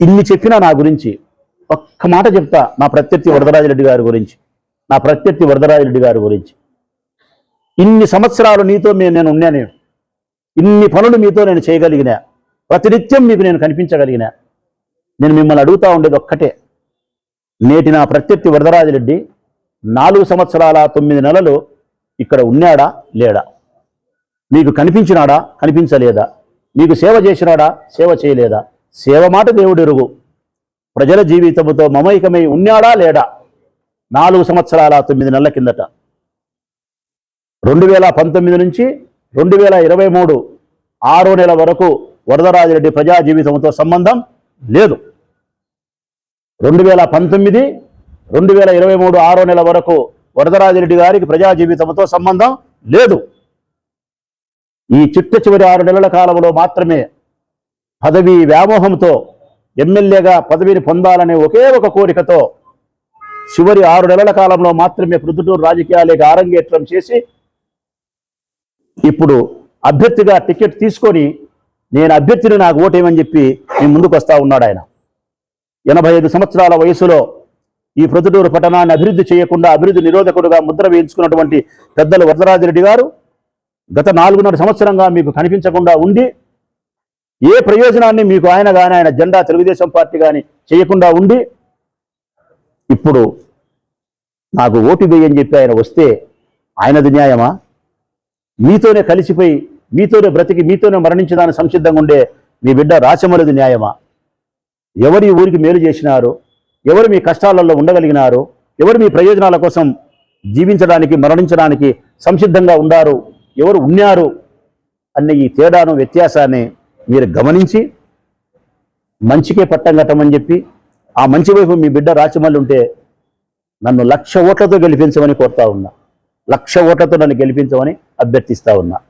ఇన్ని చెప్పినా నా గురించి ఒక్క మాట చెప్తా నా ప్రత్యర్థి వరదరాజరెడ్డి గారి గురించి. నా ప్రత్యర్థి వరదరాజరెడ్డి గారి గురించి. ఇన్ని సంవత్సరాలు నీతో మే- నేను ఉన్నాను ఇన్ని పనులు మీతో నేను చేయగలిగినా. ప్రతినిత్యం మీకు నేను కనిపించగలిగినా. నేను మిమ్మల్ని అడుగుతా ఉండేది ఒక్కటే. నేటి నా ప్రత్యర్థి వరదరాజరెడ్డి నాలుగు సంవత్సరాల తొమ్మిది నెలలు ఇక్కడ ఉన్నాడా లేడా? మీకు కనిపించినాడా కనిపించలేదా? మీకు సేవ చేసినాడా సేవ చేయలేదా? సేవ మాట దేవుడిరుగు. ప్రజల జీవితముతో మమైకమై ఉన్నాడా లేడా? నాలుగు సంవత్సరాల తొమ్మిది నెలల కిందట. రెండు వేల పంతొమ్మిది నుంచి రెండు వేల ఇరవై మూడు ఆరో నెల వరకు వరదరాజిరెడ్డి ప్రజా జీవితంతో సంబంధం లేదు. రెండు వేల పంతొమ్మిది రెండు వేల ఇరవై మూడు ఆరో నెల వరకు వరదరాజిరెడ్డి గారికి ప్రజా జీవితంతో సంబంధం లేదు. ఈ చిట్ట చివరి ఆరు నెలల కాలంలో మాత్రమే పదవి వ్యామోహంతో ఎమ్మెల్యేగా పదవిని పొందాలనే ఒకే ఒక కోరికతో చివరి ఆరు నెలల కాలంలో మాత్రమే ప్రొద్దుటూరు రాజకీయాలకు ఆరంగేట్రం చేసి ఇప్పుడు అభ్యర్థిగా టికెట్ తీసుకొని నేను అభ్యర్థిని నాకు ఓటేయమని చెప్పి నేను ముందుకు వస్తా ఉన్నాడు ఆయన. ఎనభై ఐదు సంవత్సరాల వయసులో ఈ ప్రొద్దుటూరు పట్టణాన్ని అభివృద్ధి చేయకుండా అభివృద్ధి నిరోధకుడుగా ముద్ర వేయించుకున్నటువంటి పెద్దలు వరదరాజిరెడ్డి గారు గత నాలుగున్నర సంవత్సరంగా మీకు కనిపించకుండా ఉండి ఏ ప్రయోజనాన్ని మీకు ఆయన కానీ ఆయన జెండా తెలుగుదేశం పార్టీ కానీ చేయకుండా ఉండి ఇప్పుడు నాకు ఓటు వేయని చెప్పి ఆయన వస్తే ఆయనది న్యాయమా? మీతోనే కలిసిపోయి మీతోనే బ్రతికి మీతోనే మరణించడానికి సంసిద్ధంగా ఉండే మీ బిడ్డ రాచమలది న్యాయమా? ఎవరు ఈ ఊరికి మేలు చేసినారు? ఎవరు మీ కష్టాలలో ఉండగలిగినారు? ఎవరు మీ ప్రయోజనాల కోసం జీవించడానికి మరణించడానికి సంసిద్ధంగా ఉండారు? ఎవరు ఉన్నారు? అన్న ఈ తేడాను వ్యత్యాసాన్ని మీరు గమనించి మంచికే పట్టం కట్టమని చెప్పి ఆ మంచి వైపు మీ బిడ్డ రాచమల్లి ఉంటే నన్ను లక్ష ఓట్లతో గెలిపించమని కోరుతా ఉన్నా. లక్ష ఓట్లతో నన్ను గెలిపించమని అభ్యర్థిస్తా ఉన్నా.